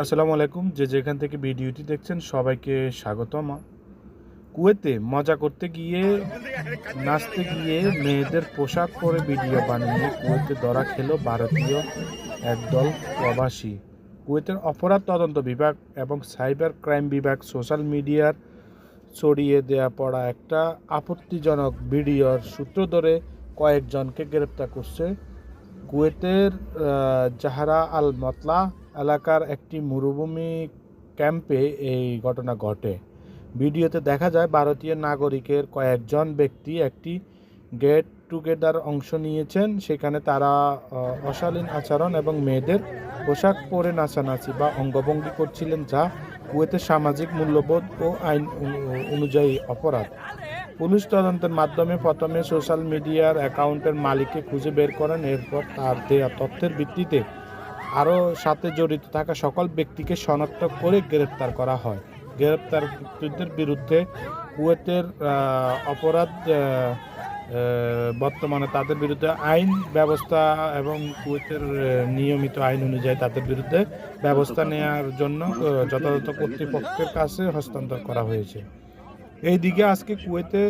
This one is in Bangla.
আসসালামু আলাইকুম। যে যেখান থেকে ভিডিওটি দেখছেন, সবাইকে স্বাগতম। কুয়েতে মজা করতে গিয়ে, নাচতে গিয়ে মেয়েদের পোশাক পরে ভিডিও বানিয়ে কুয়েতে ধরা খেলো ভারতীয় একদল প্রবাসী। কুয়েতের অপরাধ তদন্ত বিভাগ এবং সাইবার ক্রাইম বিভাগ সোশ্যাল মিডিয়ার ছড়িয়ে দেয়া পড়া একটা আপত্তিজনক ভিডিওর সূত্র ধরে কয়েকজনকে গ্রেপ্তার করছে কুয়েতের জাহারা আল মতলা এলাকার একটি মরুভূমি ক্যাম্পে এই ঘটনা ঘটে। ভিডিওতে দেখা যায় ভারতীয় নাগরিকের কয়েকজন ব্যক্তি একটি গেট টুগেদার অংশ নিয়েছেন। সেখানে তারা অশালীন আচরণ এবং মেয়েদের পোশাক পরে নাচানাচি বা অঙ্গভঙ্গি করছিলেন, যা কুয়েতের সামাজিক মূল্যবোধ ও আইন অনুযায়ী অপরাধ। পুলিশ তদন্তের মাধ্যমে প্রথমে সোশ্যাল মিডিয়ার অ্যাকাউন্টের মালিককে খুঁজে বের করেন। এরপর তার দেয়া তথ্যের ভিত্তিতে আরও সাথে জড়িত থাকা সকল ব্যক্তিকে শনাক্ত করে গ্রেপ্তার করা হয়। গ্রেপ্তারকৃতদের বিরুদ্ধে কুয়েতের অপরাধ বর্তমানে তাদের বিরুদ্ধে আইন ব্যবস্থা এবং কুয়েতের নিয়মিত আইন অনুযায়ী তাদের বিরুদ্ধে ব্যবস্থা নেওয়ার জন্য যথাযথ কর্তৃপক্ষের কাছে হস্তান্তর করা হয়েছে। এইদিকে আজকে কুয়েতে